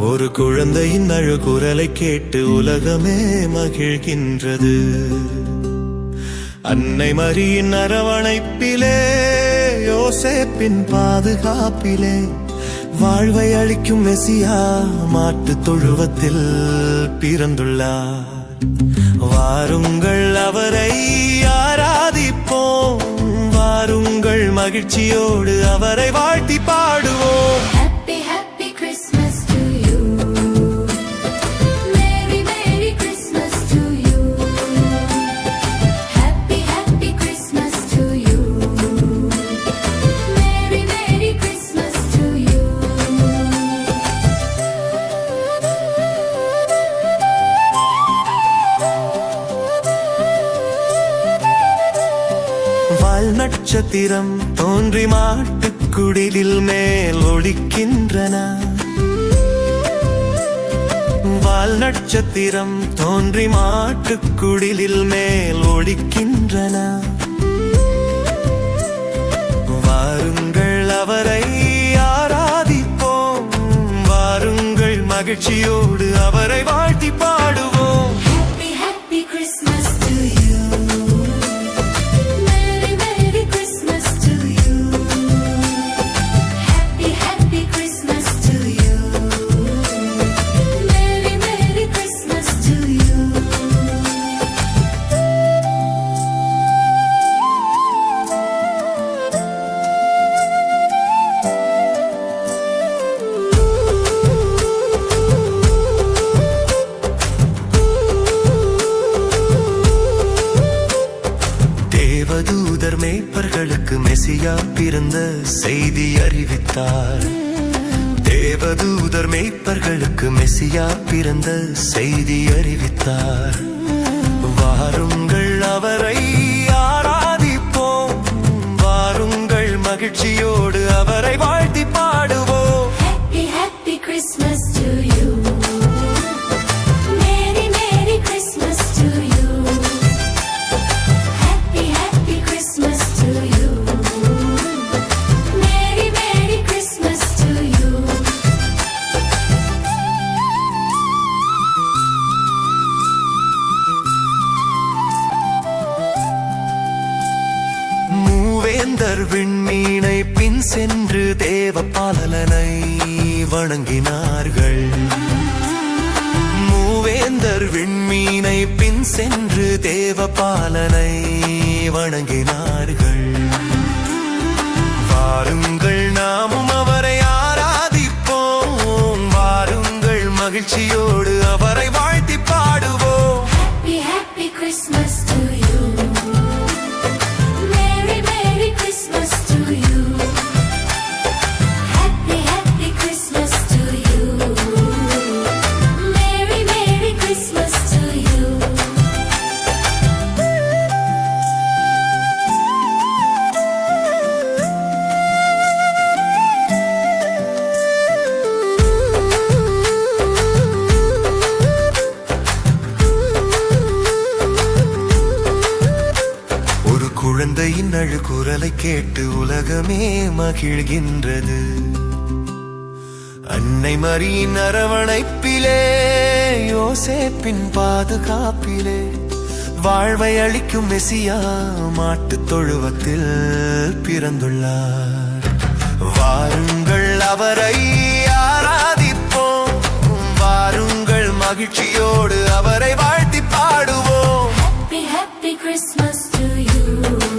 ஒரு குழந்தையின் அழுகுரலை கேட்டு உலகமே மகிழ்கின்றது. அன்னை மரியின் அரவணைப்பிலே யோசேப்பின் பாதுகாப்பிலே வாழ்வை அளிக்கும் மெசியா மாட்டு தொழுவத்தில் பிறந்துள்ளார். வாருங்கள் அவரை ஆராதிப்போம் வாருங்கள் மகிழ்ச்சியோடு அவரை வாழ்த்தி பாடுவோம். வால் நட்சத்திரம் தோன்றி மாட்டுக்குடிலில் மேல் ஒழிக்கின்றன. வால் நட்சத்திரம் தோன்றி மாட்டுக்குடிலில் மேல் ஒழிக்கின்றன. வாருங்கள் அவரை ஆராதிப்போம். வாருங்கள் மகிழ்ச்சியோடு அவரை வாழ்த்தி பாடுவோம். Happy, happy Christmas தேவதூதர் மேய்ப்பர்களுக்கு மெசியா பிறந்த செய்தி அறிவித்தார். தேவதூதர் மேய்ப்பர்களுக்கு மெசியா பிறந்த செய்தி அறிவித்தார். வாருங்கள் மூவேந்தர் விண்மீனை பின் சென்று தேவ பாலனை வணங்கினார்கள். மூவேந்தர் விண்மீனை பின் சென்று தேவ பாலனை வணங்கினார்கள். வாருங்கள் நாமும் அவரை ஆராதிப்போம். வாருங்கள் மகிழ்ச்சியோடு குழந்தையின் அழுக்குரலை கேட்டு உலகமே மகிழ்கின்றது. அன்னை மரியின் அரவணைப்பிலே யோசேப்பின் பாதுகாப்பிலே வாழ்வை அளிக்கும் மெசியா மாட்டு தொழுவத்தில் பிறந்துள்ளார். வாருங்கள் அவரை ஆராதிப்போம் வாருங்கள் மகிழ்ச்சியோடு அவரை வாழ்த்தி பாடுவோம். Happy Christmas to you.